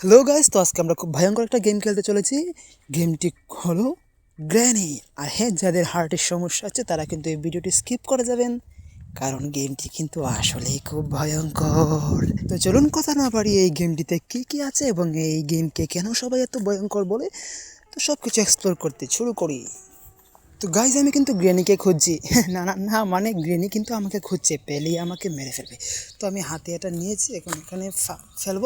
Hello guys তো আজকে আমরা খুব ভয়ঙ্কর একটা গেম খেলতে চলেছি। গেমটি হলো গ্র্যানি আর হ্যাঁ যাদের হার্টের সমস্যা আছে, তারা কিন্তু এই ভিডিওটি স্কিপ করে যাবেন, কারণ গেমটি কিন্তু আসলেই খুব ভয়ঙ্কর। তো চলুন কথা না পারি এই গেমটিতে কী কী আছে এবং এই গেমকে কেন সবাই এত ভয়ঙ্কর বলে? তো সব কিছু এক্সপ্লোর করতে শুরু করি। তো গাইজ আমি কিন্তু গ্রেনিকে খুঁজছি। না না না মানে গ্রেনি কিন্তু আমাকে খুঁজছে, পেলেই আমাকে মেরে ফেলবে। তো আমি হাতে এটা নিয়েছি, এখন এখানে ফেলব।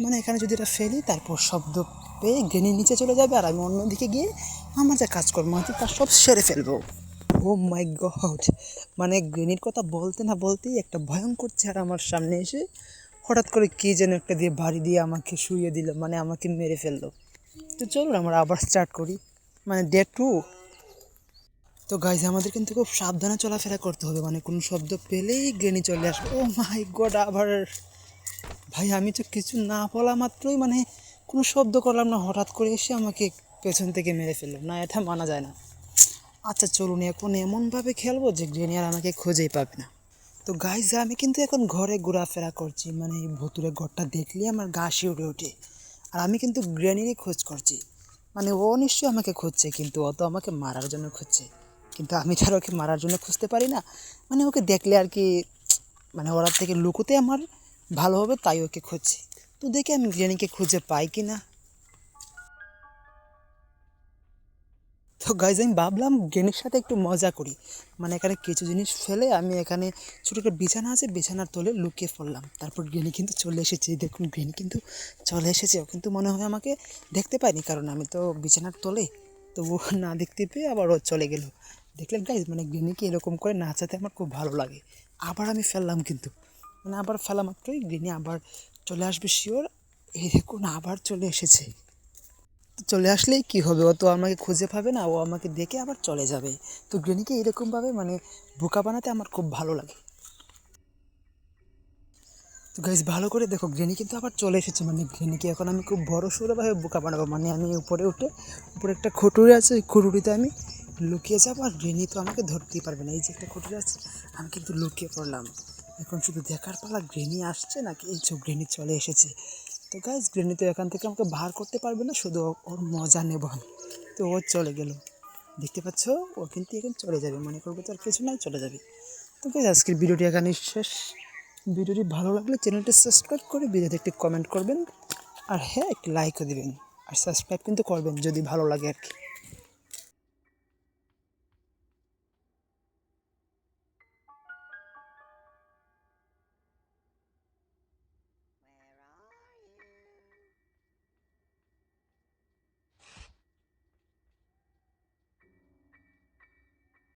মানে এখানে যদি এটা ফেলি, তারপর শব্দ পেয়ে গ্রেনি নিচে চলে যাবে, আর আমি অন্যদিকে গিয়ে আমার যা কাজকর্ম আছে তার সব সেরে ফেলব। ও মাই গড মানে গ্রেনির কথা বলতে না বলতেই একটা ভয়ঙ্কর চেহারা আমার সামনে এসে হঠাৎ করে কে যেন একটা দিয়ে বাড়ি দিয়ে আমাকে শুইয়ে দিল মানে আমাকে মেরে ফেলল। তো চলুন আমরা আবার স্টার্ট করি। মানে ডে টু তো গাইজ আমাদের কিন্তু খুব সাবধানে চলাফেরা করতে হবে। মানে কোনো শব্দ পেলেই গ্রেনি চলে আসবে। ও মাই গড আবার। ভাই, আমি তো কিছু না বলা মাত্রই মানে কোনো শব্দ করলাম না, হঠাৎ করে এসে আমাকে পেছন থেকে মেরে ফেলল। না, এটা মানা যায় না। আচ্ছা চলুন, এখন এমনভাবে খেলব যে গ্রেনি আর আমাকে খুঁজেই পাবে না। তো গাইজ আমি কিন্তু এখন ঘরে ঘোরাফেরা করছি। মানে এই ভুতুরে ঘরটা দেখলে আমার গা শিউরে ওঠে। আর আমি কিন্তু গ্রেনিরই খোঁজ করছি। মানে ও নিশ্চয়ই আমাকে খুঁজছে, কিন্তু অত আমাকে মারার জন্য খুঁজছে। কিন্তু আমি তো আর ওকে মারার জন্য খুঁজতে পারি না। মানে ওকে দেখলে আর কি মানে ওরা থেকে লুকোতে আমার ভালো হবে, তাই ওকে খুঁজছি। তো দেখি আমি গ্রেনিকে খুঁজে পাই কি না তো গাইজ আমি ভাবলাম গ্রেনির সাথে একটু মজা করি। মানে এখানে কিছু জিনিস ফেলে আমি এখানে ছোটো একটা বিছানা আছে, বিছানার তলে লুকিয়ে পড়লাম। তারপর গ্রেনি কিন্তু চলে এসেছে। দেখুন, গ্রেনি কিন্তু চলে এসেছে। ও কিন্তু মনে হয় আমাকে দেখতে পায়নি, কারণ আমি তো বিছানার তলে তো ও না দেখতে পেয়ে আবার ও চলে গেল। দেখলেন গাইজ মানে গ্রিনিকে এরকম করে নাচাতে আমার খুব ভালো লাগে। আবার আমি ফেললাম কিন্তু। মানে আবার ফেলা মাত্রই গ্রিনি আবার চলে আসবে শিওর দেখুন আবার চলে এসেছে। তো চলে আসলেই কি হবে? ও তো আমাকে খুঁজে পাবে না, ও আমাকে দেখে আবার চলে যাবে। তো গ্রেনিকে এরকমভাবে মানে বোকা বানাতে আমার খুব ভালো লাগে। তো গাইজ ভালো করে দেখো গ্রেনি কিন্তু আবার চলে এসেছে। মানে গ্রেনিকে এখন আমি খুব বড় সড়োভাবে বোকা বানাবো। মানে আমি উপরে উঠে, উপরে একটা খুটুরি আছে, ওই খুঁটুরিতে আমি লুকিয়ে যাব আর গ্রেনি তো আমাকে ধরতেই পারবে না। এই যে একটা খুঁটুরি আছে, আমি কিন্তু লুকিয়ে পড়লাম। এখন শুধু দেখার পালা গ্রেনি আসছে নাকি? এই চোখ গ্রেনি চলে এসেছে। তো গাইজ গ্রেনি তো এখান থেকে আমাকে বার করতে পারবে না, শুধু ওর মজা নেব আমি। তো ও চলে গেল। দেখতে পাচ্ছ, ও কিন্তু এখন চলে যাবে। মনে করব তার কিছু নাই, চলে যাবে। তো গাইজ আজকের ভিডিওটি এখানে শেষ। ভিডিওটি ভালো লাগলে চ্যানেলটি সাবস্ক্রাইব করে ভিডিওতে একটি কমেন্ট করবেন। আর হ্যাঁ একটি লাইকও দিবেন। আর সাবস্ক্রাইব কিন্তু করবেন, যদি ভালো লাগে আর কি।